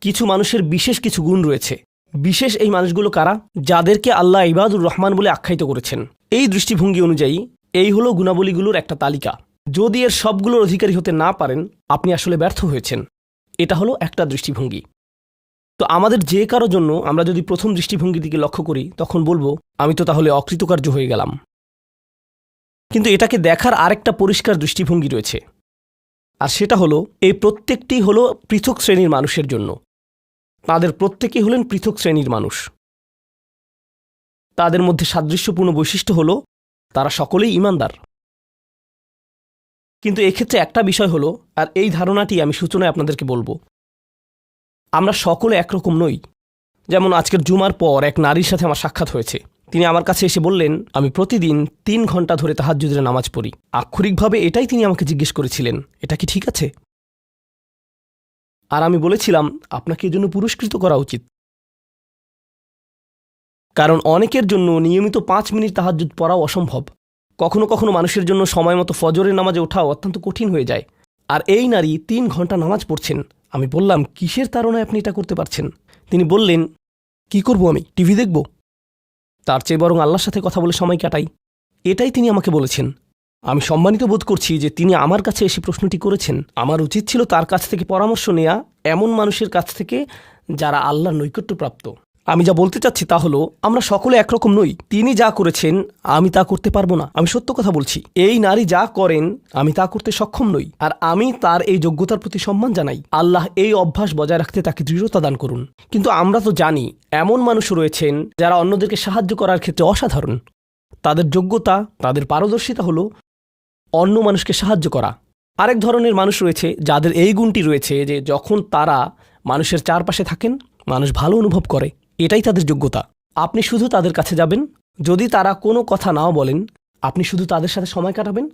কিছু মানুষের বিশেষ কিছু গুণ রয়েছে। বিশেষ এই মানুষগুলো কারা? যাদেরকে আল্লাহ ইবাদুর রহমান বলে আখ্যায়িত করেছেন। এই দৃষ্টিভঙ্গি অনুযায়ী এই হলো গুণাবলীগুলোর একটা তালিকা। যদি এর সবগুলোর অধিকারী হতে না পারেন, আপনি আসলে ব্যর্থ হয়েছেন। এটা হলো একটা দৃষ্টিভঙ্গি। তো আমাদের যে কারও জন্য আমরা যদি প্রথম দৃষ্টিভঙ্গির দিকে লক্ষ্য করি, তখন বলব, আমি তো তাহলে অকৃতকার্য হয়ে গেলাম। কিন্তু এটাকে দেখার আরেকটা পরিষ্কার দৃষ্টিভঙ্গি রয়েছে। আর সেটা হলো, এই প্রত্যেকটি হলো পৃথক শ্রেণির মানুষের জন্য। তাদের প্রত্যেকেই হলেন পৃথক শ্রেণির মানুষ। তাদের মধ্যে সাদৃশ্যপূর্ণ বৈশিষ্ট্য হলো, তারা সকলেই ইমানদার। কিন্তু এক্ষেত্রে একটা বিষয় হলো, আর এই ধারণাটি আমি সূচনায় আপনাদেরকে বলব। আমরা সকলে একরকম নই। যেমন আজকের জুমার পর এক নারীর সাথে আমার সাক্ষাৎ হয়েছে। তিনি আমার কাছে এসে বললেন, আমি প্রতিদিন তিন ঘণ্টা ধরে তাহাজ্জুদের নামাজ পড়ি। আক্ষরিকভাবে এটাই তিনি আমাকে জিজ্ঞেস করেছিলেন। এটা কি ঠিক আছে? আর আমি বলেছিলাম, আপনাকে এজন্য পুরস্কৃত করা উচিত। কারণ অনেকের জন্য নিয়মিত পাঁচ মিনিট তাহাজ্জুদ পড়াও অসম্ভব। কখনো কখনো মানুষের জন্য সময় মতো ফজরের নামাজে ওঠাও অত্যন্ত কঠিন হয়ে যায়। আর এই নারী তিন ঘণ্টা নামাজ পড়ছেন। আমি বললাম, কিসের তারণায় আপনি এটা করতে পারছেন? তিনি বললেন, কি করব আমি? টিভি দেখব? তার চেয়ে বরং আল্লাহর সাথে কথা বলে সময় কাটাই। এটাই তিনি আমাকে বলেছেন। আমি সম্মানিত বোধ করছি যে তিনি আমার কাছে এসে প্রশ্নটি করেছেন। আমার উচিত ছিল তার কাছ থেকে পরামর্শ নেয়া এমন মানুষের কাছ থেকে যারা আল্লাহর নৈকট্যপ্রাপ্ত। আমি যা বলতে চাচ্ছি তা হলো, আমরা সকলে একরকম নই। তিনি যা করেছেন, আমি তা করতে পারব না। আমি সত্য কথা বলছি। এই নারী যা করেন, আমি তা করতে সক্ষম নই। আর আমি তার এই যোগ্যতার প্রতি সম্মান জানাই। আল্লাহ এই অভ্যাস বজায় রাখতে তাকে দৃঢ়তা দান করুন। কিন্তু আমরা তো জানি, এমন মানুষ রয়েছেন যারা অন্যদেরকে সাহায্য করার ক্ষেত্রে অসাধারণ। তাদের যোগ্যতা, তাদের পারদর্শিতা হলো অন্য মানুষকে সাহায্য করা। আরেক ধরনের মানুষ রয়েছে যাদের এই গুণটি রয়েছে যে যখন তারা মানুষের চারপাশে থাকেন, মানুষ ভালো অনুভব করে। এটাই তাদের যোগ্যতা। আপনি শুধু তাদের কাছে যাবেন। যদি তারা কোনো কথা নাও বলেন, আপনি শুধু তাদের সাথে সময় কাটাবেন।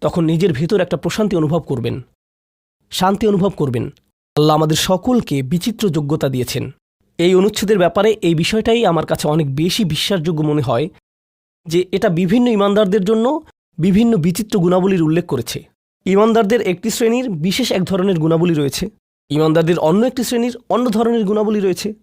তখন নিজের ভেতর একটা প্রশান্তি অনুভব করবেন। শান্তি অনুভব করবেন। আল্লাহ আমাদের সকলকে বিচিত্র যোগ্যতা দিয়েছেন। এই অনুচ্ছেদের ব্যাপারে এই বিষয়টাই আমার কাছে অনেক বেশি বিশ্বাসযোগ্য মনে হয় যে এটা বিভিন্ন ইমানদারদের জন্য বিভিন্ন বিচিত্র গুণাবলীর উল্লেখ করেছে। ইমানদারদের একটি শ্রেণির বিশেষ এক ধরনের গুণাবলী রয়েছে। ইমানদারদের অন্য একটি শ্রেণির অন্য ধরনের গুণাবলী রয়েছে।